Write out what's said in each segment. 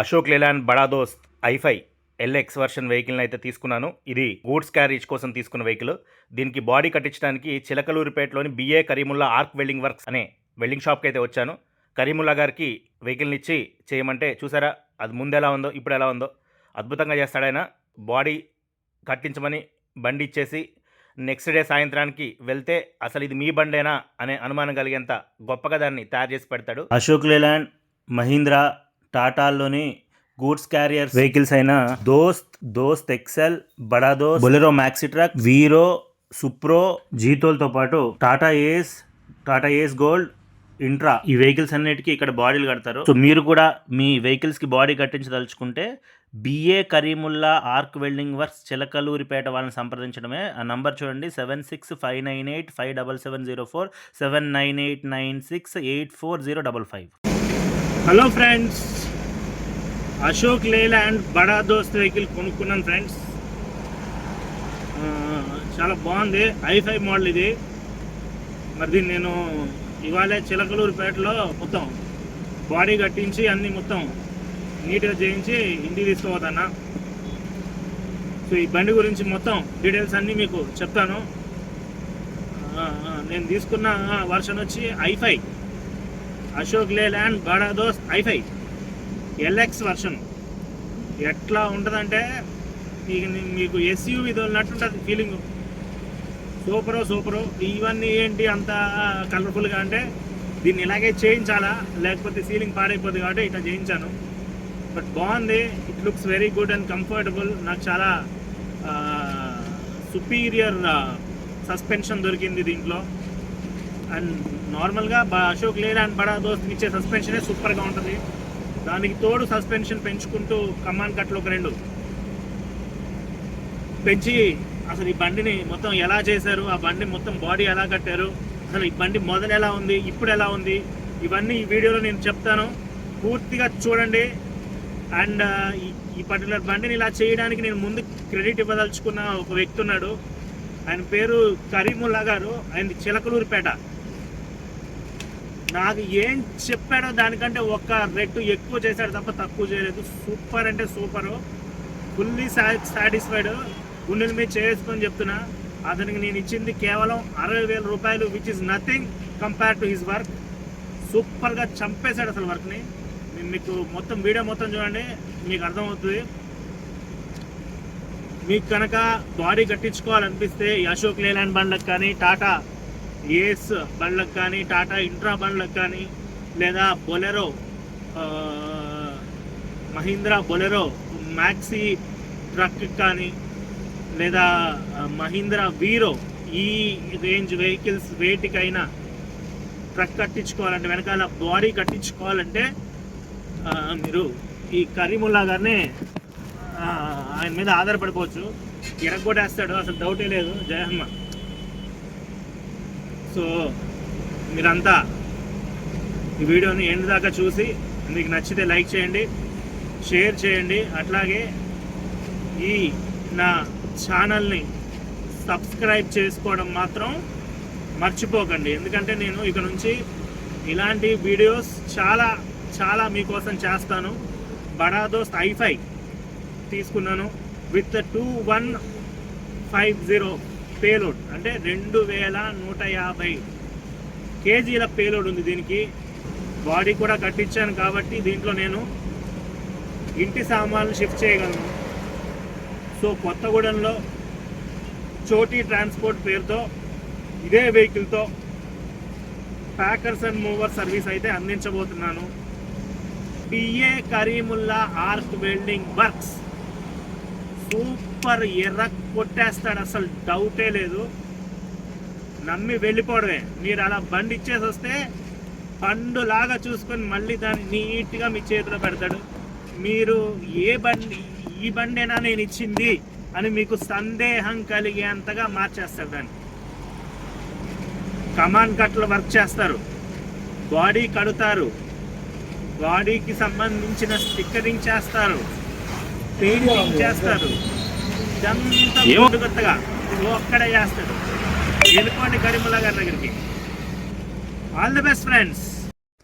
అశోక్ లేలాన్ బడా దోస్త్ ఐఫై LX version వెహికల్ని అయితే తీసుకున్నాను. ఇది గూడ్స్ క్యారేజ్ కోసం తీసుకున్న వెహికల్. దీనికి బాడీ కట్టించడానికి చిలకలూరిపేటలోని B A Karimulla arc welding works అనే వెల్డింగ్ షాప్కి అయితే వచ్చాను. కరీముల్లా గారికి వెహికల్ని ఇచ్చి చేయమంటే చూసారా అది ముందు ఎలా ఉందో ఇప్పుడు ఎలా ఉందో. అద్భుతంగా చేస్తాడాయన బాడీ కట్టించమని బండి ఇచ్చేసి నెక్స్ట్ డే సాయంత్రానికి వెళ్తే అసలు ఇది మీ బండేనా అనే అనుమానం కలిగేంత గొప్పగా దాన్ని తయారు చేసి పెడతాడు. అశోక్ లేలాండ్ మహీంద్రా టాటాల్లోని గూడ్స్ క్యారియర్ వెహికల్స్ అయిన Dost Dost XL బడాదో Bolero maxi truck Veero Supro జీతోల్తో పాటు Tata ace Tata ace gold intra ఈ వెహికల్స్ అన్నిటికీ ఇక్కడ బాడీలు కడతారు. సో మీరు కూడా మీ వెహికల్స్కి body కట్టించదలుచుకుంటే B A Karimulla arc welding works Chilakaluripet వాళ్ళని సంప్రదించడమే. ఆ నంబర్ చూడండి seven six five nine eight five double seven zero four seven nine eight nine six eight four zero double five. Hello friends Ashok leyland Bada Dost vehicle కొనుక్కున్నాను friends చాలా బాగుంది. ఐఫై model ఇది. మరి దీన్ని నేను ఇవాళ చిలకలూరుపేటలో మొత్తం బాడీ కట్టించి అన్ని మొత్తం నీట్గా చేయించి ఇంటికి తీసుకుపోతాను? సో ఈ బండి గురించి మొత్తం డీటెయిల్స్ అన్నీ మీకు చెప్తాను. నేను తీసుకున్న వర్షన్ వచ్చి ఐఫై అశోక్ లేలాండ్ బడా దోస్త్ ఐ ఎల్ఎక్స్ వర్షన్ ఎట్లా ఉంటుందంటే మీకు మీకు ఎస్యూవి తోలినట్టు ఉంటుంది ఫీలింగ్ సూపరు సూపరు. ఇవన్నీ ఏంటి అంత కలర్ఫుల్గా అంటే దీన్ని ఇలాగే చేయించాలా? లేకపోతే సీలింగ్ పాడైపోతుంది కాబట్టి ఇట్లా చేయించాను. బట్ బాగుంది. It looks very good and comfortable నాకు చాలా సుపీరియర్ సస్పెన్షన్ దొరికింది దీంట్లో. అండ్ నార్మల్గా అశోక్ అశోక్ అండ్ బడా దోస్త్కి ఇచ్చే సస్పెన్షనే సూపర్గా ఉంటుంది. దానికి తోడు సస్పెన్షన్ పెంచుకుంటూ కమాన్ కట్లు ఒక రెండు. పెంచి అసలు ఈ బండిని మొత్తం ఎలా చేశారు? ఆ బండి మొత్తం బాడీ ఎలా కట్టారు? అసలు ఈ బండి మొదలు ఎలా ఉంది? ఇప్పుడు ఎలా ఉంది? ఇవన్నీ ఈ వీడియోలో నేను చెప్తాను. పూర్తిగా చూడండి. అండ్ uh, ఈ ఈ పర్టికులర్ బండిని ఇలా చేయడానికి నేను ముందు క్రెడిట్ ఇవ్వదలుచుకున్న ఒక వ్యక్తి ఉన్నాడు. ఆయన పేరు కరీముల్లా గారు. ఆయన చిలకలూరిపేట. నాకు ఏం చెప్పాడో దానికంటే ఒక్క రెట్టు ఎక్కువ చేశాడు తప్ప తక్కువ చేయలేదు. సూపర్ అంటే సూపరు. Fully satisfied. గుండెల మీద చేసుకొని చెప్తున్నా. అతనికి నేను ఇచ్చింది కేవలం అరవై వేల రూపాయలు which is nothing compare to his work సూపర్గా చంపేశాడు అసలు వర్క్ని. నేను మీకు మొత్తం వీడియో మొత్తం చూడండి మీకు అర్థమవుతుంది. మీకు కనుక బాడీ కట్టించుకోవాలనిపిస్తే అశోక్ లేలాండ్ బండ్లకు కానీ టాటా ఏస్ బండ్లకు కానీ టాటా ఇంట్రా బండ్లకు కానీ లేదా Bolero Mahindra Bolero maxi truck కానీ లేదా మహీంద్రా వీరో ఈ రేంజ్ వెహికల్స్ వేటికైనా ట్రక్ కట్టించుకోవాలంటే వెనకాల బాడీ కట్టించుకోవాలంటే మీరు ఈ కరీముల్లా గారిని ఆయన మీద ఆధారపడిపోవచ్చు. ఎరగొట్టేస్తాడు అసలు డౌటే లేదు. జయహమ్మ సో మీరంతా ఈ వీడియోని ఎండ్ దాకా చూసి మీకు నచ్చితే లైక్ చేయండి షేర్ చేయండి అట్లాగే ఈ నా ఛానల్ని సబ్స్క్రైబ్ చేసుకోవడం మాత్రం మర్చిపోకండి. ఎందుకంటే నేను ఇక నుంచి ఇలాంటి వీడియోస్ చాలా చాలా మీకోసం చేస్తాను. బడా ఐఫై తీసుకున్నాను with two one five zero payload అంటే రెండు వేల నూట యాభై కేజీల పేలోడ్ ఉంది దీనికి. బాడీ కూడా కట్టించాను కాబట్టి దీంట్లో నేను ఇంటి సామాన్లు షిఫ్ట్ చేయగలను. సో కొత్తగూడెంలో చోటీ ట్రాన్స్పోర్ట్ పేరుతో ఇదే వెహికల్తో ప్యాకర్స్ అండ్ మూవర్ సర్వీస్ అయితే అందించబోతున్నాను. P A Karimulla arc welding works. Super ఎర్ర కొట్టేస్తాడు అసలు డౌటే లేదు. నమ్మి వెళ్ళిపోవడమే. మీరు అలా బండి ఇచ్చేసి వస్తే పండులాగా చూసుకొని మళ్ళీ దాన్ని నీట్గా మీ చేతిలో పెడతాడు. మీరు ఏ బండి ఈ బండేనా నేను ఇచ్చింది అని మీకు సందేహం కలిగేంతగా మార్చేస్తాడు దాన్ని. కమాన్ కట్లు వర్క్ చేస్తారు. బాడీ కడుతారు. బాడీకి సంబంధించిన స్టిక్కరింగ్ చేస్తారు. పెయింటింగ్ చేస్తారు ఇదంతా ఒక్కడే చేస్తాడు. వెళ్ళిపోండి కరీముల్లా గారి దగ్గరికి. ఆల్ ది బెస్ట్ ఫ్రెండ్స్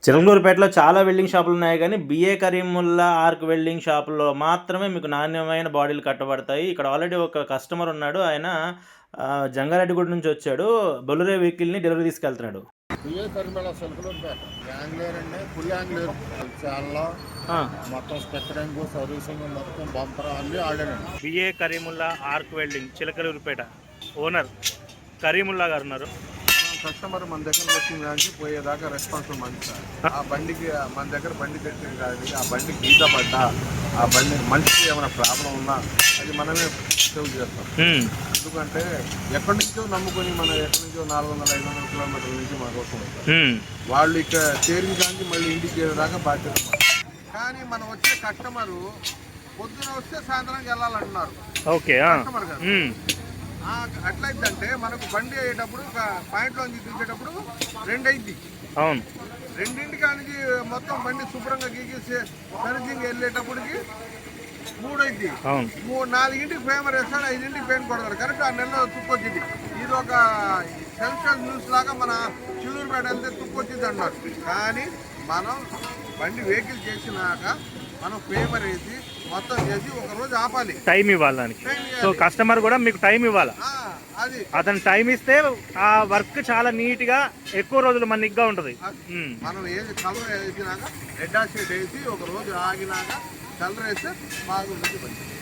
చిలకలూరుపేటలో చాలా వెల్డింగ్ షాపులు ఉన్నాయి కానీ బిఏ కరీముల్లా ఆర్క్ వెల్డింగ్ షాపులో మాత్రమే మీకు నాణ్యమైన బాడీలు కట్టబడతాయి. ఇక్కడ ఆల్రెడీ ఒక కస్టమర్ ఉన్నాడు. ఆయన జంగారెడ్డిగూడ నుంచి వచ్చాడు. బొలురే వెహికల్ని డెలివరీ తీసుకెళ్తున్నాడు. బియ్య కరిమేళ సెల్ఫ్లూరుపేట యాంగ్లేర్ అండి ఫుల్ యాంగ్లేర్. చాలా మొత్తం స్పెక్టరింగ్ సర్వీసింగ్ మొత్తం బంపర్ అన్ని ఆడానండి B A Karimulla arc welding Chilakaluripet owner Karimulla గారు ఉన్నారు. కస్టమర్ మన దగ్గర వచ్చింది కానీ పోయేదాకా రెస్పాన్స్ మంచి సార్. ఆ బండికి మన దగ్గర బండి తెచ్చింది కానీ ఆ బండి గీత పడ్డా ఆ బండి మనిషికి ఏమైనా ప్రాబ్లం ఉన్నా అది మనమే సేవ్ చేస్తాం. ఎందుకంటే ఎక్కడి నుంచో నమ్ముకొని మనం ఎక్కడి నుంచో నాలుగు వందల ఐదు వందల కిలోమీటర్ల నుంచి మన కోసం వాళ్ళు ఇక్కడ చేరిన కానీ మళ్ళీ ఇంటికి చేరేదాకా బాధ్యత. కానీ మనం వచ్చే కస్టమరు పొద్దున వస్తే సాయంత్రానికి వెళ్ళాలంటున్నారు. ఓకే కస్టమర్ గారు. అట్లయితే మనకు బండి అయ్యేటప్పుడు నుంచి తీసేటప్పుడు రెండు అయింది అవును. రెండింటికి నుంచి మొత్తం బండి శుభ్రంగా గీకి సర్వీసింగ్ వెళ్ళేటప్పటికి మూడు అయింది మూడు నాలుగింటికి ఫేమర్ వేస్తాడు ఐదింటికి పెయిన్ కొడతాడు. కరెక్ట్ ఆ నెలలో తుక్కొచ్చింది. ఇది ఒక సెన్సర్ న్యూస్ లాగా మన చిల్లూరుపేట వెళ్తే తుక్కొచ్చింది అన్నారు. కానీ మనం బండి వెహికల్ చేసినాక మనం ఫేమర్ వేసి మొత్తం చేసి ఒక రోజు ఆపాలి. టైం ఇవ్వాలి. సో. కస్టమర్ కూడా మీకు టైం ఇవ్వాలి? ఆ, అది. అతను టైం ఇస్తే ఆ వర్క్ చాలా నీట్గా ఎక్కువ రోజులు మన్నిగ్గా ఉంటుంది. ఉమ్, మనం ఏది కలర్ వేసినాక రెడ్ షేడ్ వేసి ఒక రోజు ఆగినాక కలర్ వేస్తే బండి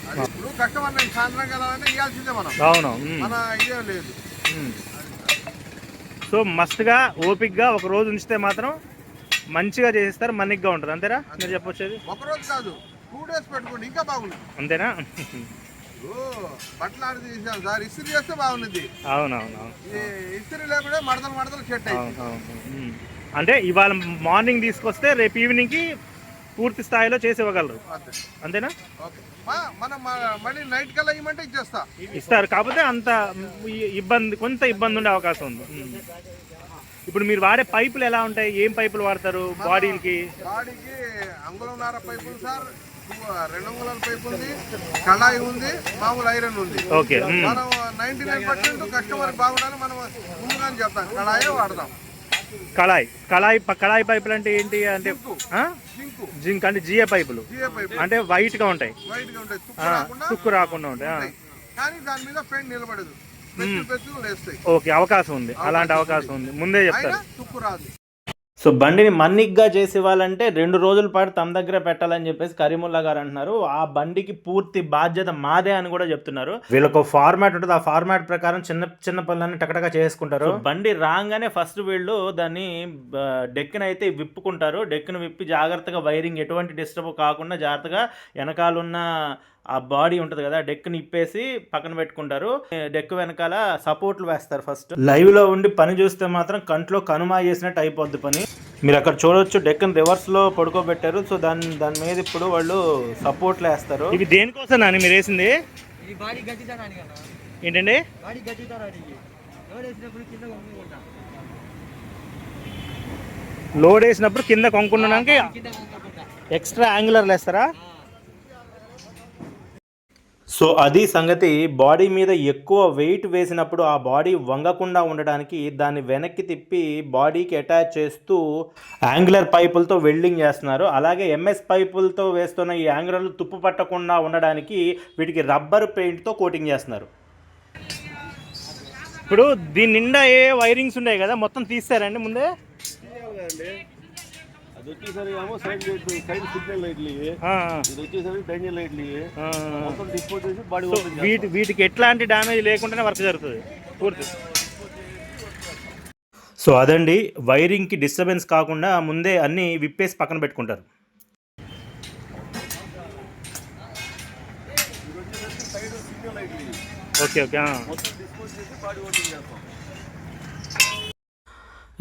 అది ఇప్పుడు కస్టమర్ నేను సాయంత్రం ఇవ్వాల్సిందే మనం. అవును మన ఇదే లేదు. సో మస్ట్గా ఓపిక్గా ఒక రోజు ఉంచితే మాత్రం మంచిగా చేసిస్తారు మన్నిగ్గా ఉంటుంది. అంతేనా? మీరు చెప్పొచ్చేది? ఒక రోజు కాదు టూ డేస్ పెట్టుకోండి ఇంకా బాగుంటుంది. అంతేనా? బట్టలు సార్ ఇస్త్రీ చేస్తే బాగుంది అవునవును. ఈ ఇస్త్రీ లేకుండా మడతలు మడతలు సెట్ అయింది ఉమ్. అంటే ఇవాళ మార్నింగ్ తీసుకొస్తే రేపు ఈవినింగ్కి పూర్తి స్థాయిలో చేసి ఇవ్వగలరు. అంతే. అంతేనా? మనం మళ్ళీ నైట్ కల్లా ఇవ్వమంటే ఇచ్చేస్తా. ఇస్తారు. కాకపోతే అంత ఇబ్బంది కొంత ఇబ్బంది ఉండే అవకాశం ఉంది. ఇప్పుడు మీరు వాడే పైపులు ఎలా ఉంటాయి? ఏం పైపులు వాడతారు బాడీలకి? బాడీకి అంగుళంన్నర పైపులు సార్ రెండు అంగుళాల పైపు ఉంది కళాయి ఉంది మామూలు ఐరన్ ఉంది. ఓకే. మనం నైన్టీ నైన్ పర్సెంట్ కస్టమర్ బాగుండాలి మనం ముందుగానే చెప్తాం కళాయే వాడదాం కళాయి కళాయి కళాయి పైపులు అంటే ఏంటి అంటే జింక్. అంటే జిఏ పైపులు. అంటే వైట్గా ఉంటాయి. తుక్కు రాకుండా ఉంటాయి. కానీ దాని మీద పెయింట్ నిలబడదు. ఓకే అవకాశం ఉంది. అలాంటి అవకాశం ఉంది. ముందే చెప్తారు. తుక్కు రాదు. సో బండిని మన్నిగ్గా చేసి ఇవ్వాలంటే రెండు రోజుల పాటు తమ దగ్గర పెట్టాలని చెప్పేసి కరీముల్లా గారు అంటున్నారు. ఆ బండికి పూర్తి బాధ్యత మాదే అని కూడా చెప్తున్నారు. వీళ్ళకు ఫార్మాట్ ఉంటుంది. ఆ ఫార్మాట్ ప్రకారం చిన్న చిన్న పనులన్నీ టకటగా చేసుకుంటారు బండి రాగానే ఫస్ట్ వీళ్ళు దాన్ని డెక్కిన అయితే విప్పుకుంటారు. డెక్కిన విప్పి జాగ్రత్తగా వైరింగ్ ఎటువంటి డిస్టర్బ్ కాకుండా జాగ్రత్తగా వెనకాలన్న ఆ బాడీ ఉంటుంది కదా డెక్ని ఇప్పేసి పక్కన పెట్టుకుంటారు. డెక్ వెనకాల సపోర్ట్లు వేస్తారు ఫస్ట్. లైవ్లో ఉండి పని చూస్తే మాత్రం కంట్లో కనుమా చేసినట్టు అయిపోద్ది పని. మీరు అక్కడ చూడొచ్చు డెక్కన్ రివర్స్లో పడుకోబెట్టారు. సో దాని దాని మీద ఇప్పుడు వాళ్ళు సపోర్ట్లు వేస్తారు. ఇవి దేనికోసం నాని మీరు వేసింది? ఇది బాడీ గట్టితనానికి అన్న ఏంటండి? లోడ్ వేసినప్పుడు కింద కొనుక్కుంటా. ఎక్స్ట్రా యాంగులర్ వేస్తారా? సో అది సంగతి బాడీ మీద ఎక్కువ వెయిట్ వేసినప్పుడు ఆ బాడీ వంగకుండా ఉండడానికి దాన్ని వెనక్కి తిప్పి బాడీకి అటాచ్ చేస్తూ యాంగులర్ పైపులతో వెల్డింగ్ చేస్తున్నారు. అలాగే ఎంఎస్ పైపులతో వేస్తున్న ఈ యాంగులర్లు తుప్పు పట్టకుండా ఉండడానికి వీటికి రబ్బర్ పెయింట్తో కోటింగ్ చేస్తున్నారు. ఇప్పుడు దీని నిండా ఏ వైరింగ్స్ ఉన్నాయి కదా? మొత్తం తీస్తారండి ముందే? అది వచ్చేసరికి ఏమో సైడ్ లైట్ సైడ్ సిగ్నల్ లైట్లు ఇవి. ఆ, ఇది వచ్చేసరికి డేంజర్ లైట్లు ఇవి. ఆ. మొత్తం డిస్పోజ్ చేసి బాడీ సో ఓపెన్ వీటి వీటికి ఎట్లాంటి డ్యామేజ్ లేకుండానే వర్క్ జరుగుతుంది పూర్తి సో అదండి వైరింగ్కి డిస్టర్బెన్స్ కాకుండా ముందే అన్నీ విప్పేసి పక్కన పెట్టుకుంటారు. Okay okay. మొత్తం డిస్పోజ్ చేసి బాడీ ఓపెన్ చేస్తాం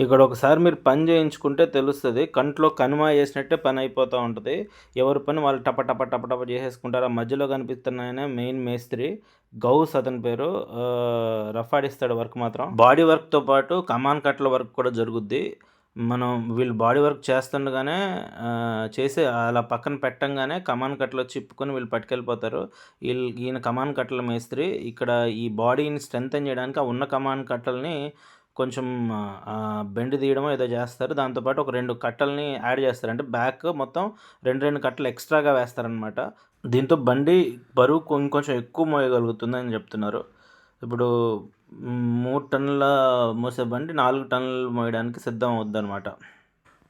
ఇక్కడ ఒకసారి మీరు పని చేయించుకుంటే తెలుస్తుంది. కంట్లో కనుమ వేసినట్టే పని అయిపోతూ ఉంటుంది. ఎవరి పని వాళ్ళు టప టప టప టప చేసేసుకుంటారు. ఆ మధ్యలో కనిపిస్తున్న ఆయన మెయిన్ మేస్త్రి గౌస్ అతని పేరు. రఫాడిస్తాడు వర్క్ మాత్రం. బాడీ వర్క్తో పాటు కమాన్ కట్ల వర్క్ కూడా జరుగుద్ది. మనం వీళ్ళు బాడీ వర్క్ చేస్తుండగానే చేసి అలా పక్కన పెట్టంగానే కమాన్ కట్టలు చిప్పుకొని వీళ్ళు పట్టుకెళ్ళిపోతారు. వీళ్ళు ఈయన కమాన్ కట్టల మేస్త్రి. ఇక్కడ ఈ బాడీని స్ట్రెంగ్తన్ చేయడానికి ఆ ఉన్న కమాన్ కట్టలని కొంచెం ఆ, బెండ్ తీయడమో ఏదో చేస్తారు. దాంతోపాటు ఒక రెండు కట్టల్ని యాడ్ చేస్తారు. అంటే బ్యాక్ మొత్తం రెండు రెండు కట్టలు ఎక్స్ట్రాగా వేస్తారనమాట దీంతో బండి బరువు కొం- కొంచెం ఎక్కువ మోయగలుగుతుందని చెప్తున్నారు. ఇప్పుడు మూడు టన్నుల మోసే బండి నాలుగు టన్నులు మోయడానికి సిద్ధం అవుద్దన్నమాట.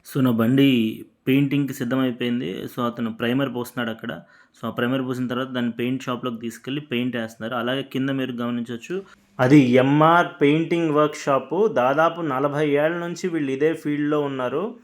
సో నా బండి పెయింటింగ్కి సిద్ధమైపోయింది. సో అతను ప్రైమర్ పోస్తున్నాడు అక్కడ. సో ఆ ప్రైమర్ పోసిన తర్వాత దాన్ని పెయింట్ షాప్లోకి తీసుకెళ్ళి పెయింట్ వేస్తున్నారు. అలాగే కింద మీరు గమనించవచ్చు అది ఎంఆర్ పెయింటింగ్ వర్క్ షాపు. దాదాపు నలభై ఏళ్ళ నుంచి వీళ్ళు ఇదే ఫీల్డ్లో ఉన్నారు.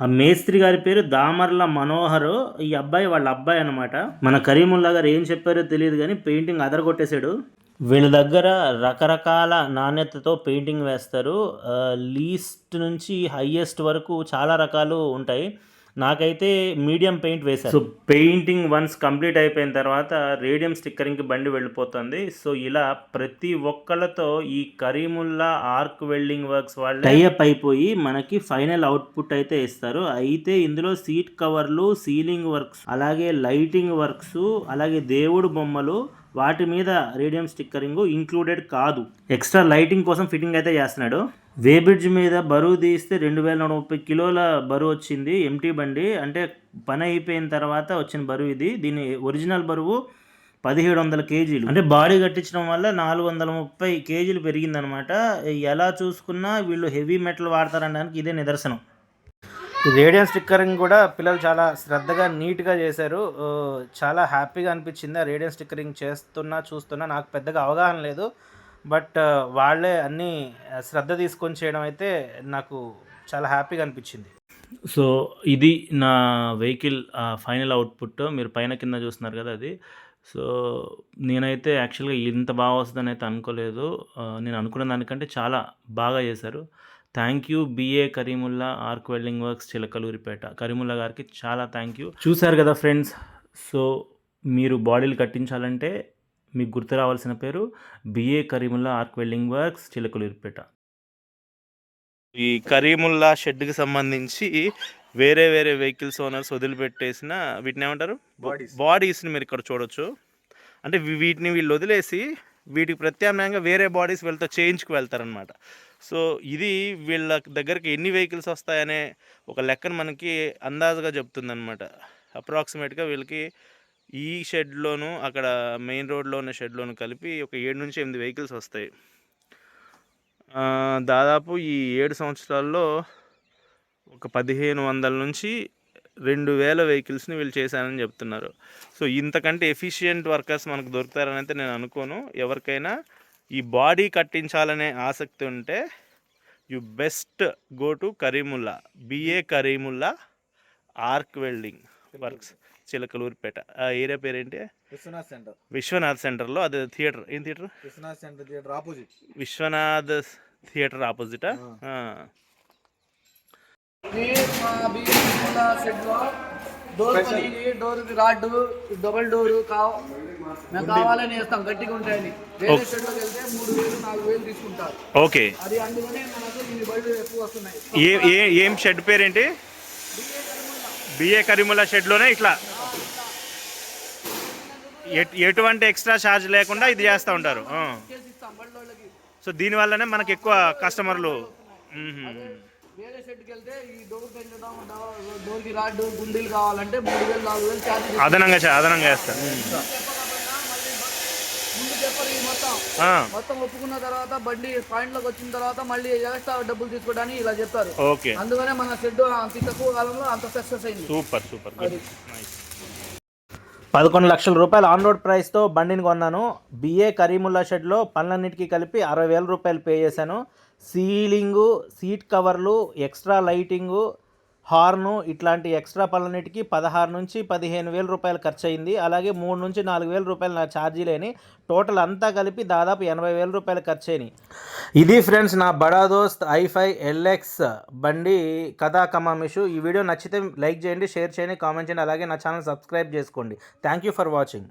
ఆ మేస్త్రి గారి పేరు దామర్ల మనోహర్. ఈ అబ్బాయి వాళ్ళ అబ్బాయి అనమాట మన కరీముల్లా గారు ఏం చెప్పారో తెలియదు కానీ పెయింటింగ్ అదరగొట్టేశాడు. వీళ్ళ దగ్గర రకరకాల నాణ్యతతో పెయింటింగ్ వేస్తారు. లీస్ట్ నుంచి హైయెస్ట్ వరకు చాలా రకాలు ఉంటాయి. నాకైతే మీడియం పెయింట్ వేశారు. సో పెయింటింగ్ వన్స్ కంప్లీట్ అయిపోయిన తర్వాత రేడియం స్టిక్కరింగ్కి బండి వెళ్ళిపోతుంది. సో ఇలా ప్రతి ఒక్కళ్ళతో ఈ కరీముల్లా ఆర్క్ వెల్డింగ్ వర్క్స్ వాళ్ళు టైఅప్ అయిపోయి మనకి ఫైనల్ అవుట్పుట్ అయితే ఇస్తారు. అయితే ఇందులో సీట్ కవర్లు సీలింగ్ వర్క్స్ అలాగే లైటింగ్ వర్క్స్ అలాగే దేవుడు బొమ్మలు వాటి మీద రేడియం స్టిక్కరింగ్ ఇంక్లూడెడ్ కాదు. ఎక్స్ట్రా లైటింగ్ కోసం ఫిట్టింగ్ అయితే చేస్తున్నాడు. వే బ్రిడ్జ్ మీద బరువు తీస్తే రెండు వేల నూట ముప్పై కిలోల బరువు వచ్చింది ఎంటీ బండి. అంటే పని అయిపోయిన తర్వాత వచ్చిన బరువు ఇది. దీని ఒరిజినల్ బరువు పదిహేడు వందల కేజీలు. అంటే బాడీ కట్టించడం వల్ల నాలుగు వందల ముప్పై కేజీలు పెరిగిందనమాట. ఎలా చూసుకున్నా వీళ్ళు హెవీ మెటల్ వాడతారనడానికి ఇదే నిదర్శనం. ఈ రేడియం స్టిక్కరింగ్ కూడా పిల్లలు చాలా శ్రద్ధగా నీట్గా చేశారు. చాలా హ్యాపీగా అనిపించింది ఆ రేడియం స్టిక్కరింగ్ చేస్తున్నా చూస్తున్నా. నాకు పెద్దగా అవగాహన లేదు. బట్ వాళ్ళే అన్నీ శ్రద్ధ తీసుకొని చేయడం అయితే నాకు చాలా హ్యాపీగా అనిపించింది. సో ఇది నా వెహికల్ ఫైనల్ అవుట్పుట్. మీరు పైన కింద చూస్తున్నారు కదా అది. సో నేనైతే యాక్చువల్గా ఇంత బాగా వస్తుందని అయితే అనుకోలేదు. నేను అనుకున్న దానికంటే చాలా బాగా చేశారు. Thank you B A Karimulla arc welding works Chilakaluripet Karimulla గారికి చాలా థ్యాంక్ యూ. చూశారు కదా ఫ్రెండ్స్ సో మీరు బాడీలు కట్టించాలంటే మీకు గుర్తు రావాల్సిన పేరు B A Karimulla arc welding works Chilakaluripet ఈ కరీముల్లా షెడ్కి సంబంధించి వేరే వేరే వెహికల్స్ ఓనర్స్ వదిలిపెట్టేసిన వీటిని ఏమంటారు? బాడీస్ని మీరు ఇక్కడ చూడొచ్చు. అంటే వీటిని వీళ్ళు వదిలేసి వీటికి ప్రత్యామ్నాయంగా వేరే బాడీస్ వీళ్ళతో చేయించుకు వెళ్తారనమాట సో ఇది వీళ్ళ దగ్గరికి ఎన్ని వెహికల్స్ వస్తాయనే ఒక లెక్కను మనకి అందాజుగా చెప్తుందనమాట అప్రాక్సిమేట్గా వీళ్ళకి ఈ షెడ్లోను అక్కడ మెయిన్ రోడ్లో ఉన్న షెడ్లోను కలిపి ఒక ఏడు నుంచి ఎనిమిది వెహికల్స్ వస్తాయి. దాదాపు ఈ ఏడు సంవత్సరాల్లో ఒక పదిహేను వందల నుంచి రెండు వేల వెహికల్స్ని వీళ్ళు చేశారని చెప్తున్నారు. సో ఇంతకంటే ఎఫిషియెంట్ వర్కర్స్ మనకు దొరుకుతారని అయితే నేను అనుకోను. ఎవరికైనా ఈ బాడీ కట్టించాలనే ఆసక్తి ఉంటే you best go to Karimulla B A Karimulla arc welding works Chilakaluripet. ఆ ఏరియా పేరేంటి? విశ్వనాథ్ సెంటర్. విశ్వనాథ్ సెంటర్లో అది థియేటర్. ఏం theatre? Vishwanath centre theatre opposite. Vishwanath theatre ఆపోజిటా? లో. డోర్ పనిది డోర్ రాడ్ డబల్ డోర్ కావ మేము కావాలని వేస్తాం గట్టిగా ఉంటాయని. వేరే షెడ్లోకి వెళ్తే మూడు వేలు నాలుగు వేలు తీసుకుంటారు. ఓకే. అది అందుకనే మనకు ఇన్ని బళ్ళు ఎక్కువ వస్తున్నాయి. ఏ ఏ ఏం షెడ్ పేరేంటి? బిఏ కరీముల్లా షెడ్లోనే ఇట్లా. ఎట్- ఎటువంటి ఎక్స్ట్రా ఛార్జ్ లేకుండా ఇది చేస్తూ ఉంటారు. సో దీనివల్లనే మనకి ఎక్కువ కస్టమర్లు. వేరే షెడ్కి వెళ్తే ఈ డోర్ పెంచడం డోర్కి రాడ్ గుండీలు కావాలంటే మూడు వేలు నాలుగు వేలు ఛార్జ్ అదనంగా అదనంగా వేస్తారు ముందు చెప్పరు ఈ మొత్తం. మొత్తం ఒప్పుకున్న తర్వాత బండి పాయింట్లోకి వచ్చిన తర్వాత మళ్ళీ ఎక్స్ట్రా డబ్బులు తీసుకోవడానికి ఇలా చెప్తారు. అందుకనే మన షెడ్ అంత తక్కువ కాలంలో అంత సక్సెస్ అయింది. Super super. గుడ్ నైస్ పదకొండు లక్షల రూపాయలు ఆన్ రోడ్ ప్రైస్తో బండిని కొన్నాను. బిఏ కరీముల్లా షెడ్లో పనులన్నిటికీ కలిపి అరవై వేల రూపాయలు పే చేశాను. సీలింగు సీట్ కవర్లు ఎక్స్ట్రా లైటింగు హార్ను ఇట్లాంటి ఎక్స్ట్రా పనులన్నిటికీ పదహారు నుంచి పదిహేను వేల రూపాయలు ఖర్చు అయింది అలాగే మూడు నుంచి నాలుగు వేల రూపాయలు నా ఛార్జీలేని టోటల్ అంతా కలిపి దాదాపు ఎనభై వేల రూపాయలు ఖర్చు అయినాయి ఇది ఫ్రెండ్స్ నా బడా దోస్త్ ఐఫై ఎల్ఎక్స్ బండి కథా కమామిషు ఈ వీడియో నచ్చితే లైక్ చేయండి షేర్ చేయండి కామెంట్ చేయండి. అలాగే నా ఛానల్ సబ్స్క్రైబ్ చేసుకోండి. Thank you for watching.